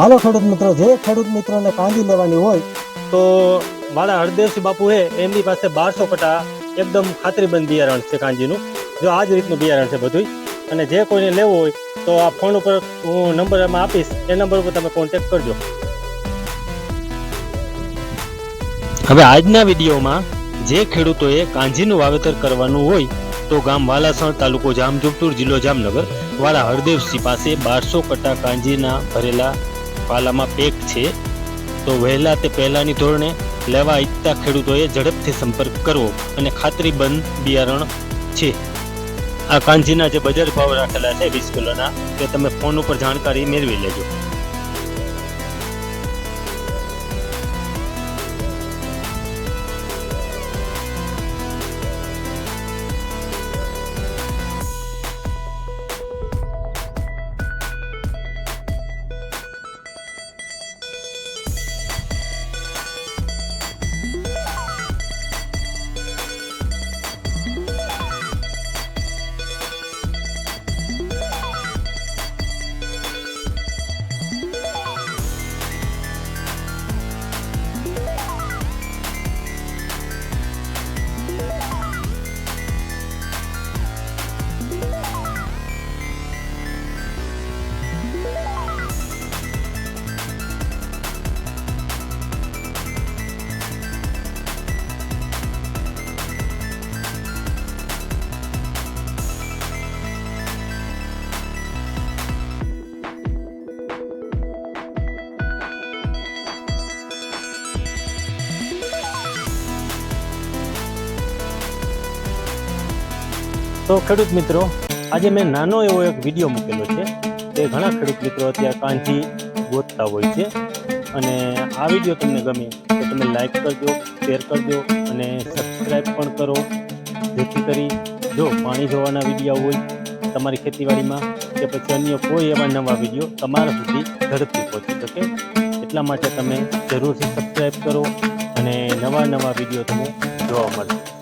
હાલો ખેડૂત મિત્રો, જે ખેડૂત મિત્રોને કાંજી લેવાની હોય, તો મારા હરદેવસિંહ બાપુ છે એમની પાસે બારસો કટા એકદમ ખાતરીબંધ બિયારણ છે કાંજીનું. જો આ જ રીતનું બિયારણ છે બધું અને જે કોઈને લેવું હોય, તો આ ફોન ઉપર હું નંબર એમાં આપીશ. એ નંબર ઉપર તમે કોન્ટેક્ટ કરજો. હવે આજના વિડીયોમાં જે ખેડૂતોએ કાંજીનું વાવેતર કરવાનું હોય, તો ગામ વાલાસણ તાલુકો જામજોધપુર જિલ્લો જામનગર વાળા હરદેવસિંહ પાસે બારસો કટ્ટા કાંજીના ભરેલા પાલામાં પેક છે. તો વહેલા તે પહેલાની ધોરણે લેવા ઈચ્છતા ખેડૂતોએ ઝડપથી સંપર્ક કરવો અને ખાતરીબંધ બિયારણ છે. આ કાંજીના જે બજાર ભાવ રાખેલા છે વીસ કિલોના, તે તમે ફોન ઉપર જાણકારી મેળવી લેજો. તો ખેડૂત મિત્રો, આજે મેં નાનો એવો એક વીડિયો મૂકેલો છે. તે ઘણા ખેડૂત મિત્રો અત્યારે કાંજી ગોતતા હોય છે. અને આ વીડિયો તમને ગમે તો તમે લાઈક કરજો શેર કરજો અને સબસ્ક્રાઈબ પણ કરો. જેથી કરી જો પાણી જોવાના વીડિયો હોય તમારી ખેતીવાડીમાં કે પછી અન્ય કોઈ એવા નવા વીડિયો તમારા સુધી ઝડપથી પહોંચી શકે. એટલા માટે તમે જરૂરથી સબસ્ક્રાઈબ કરો અને નવા નવા વીડિયો તમે જોવા મળશે.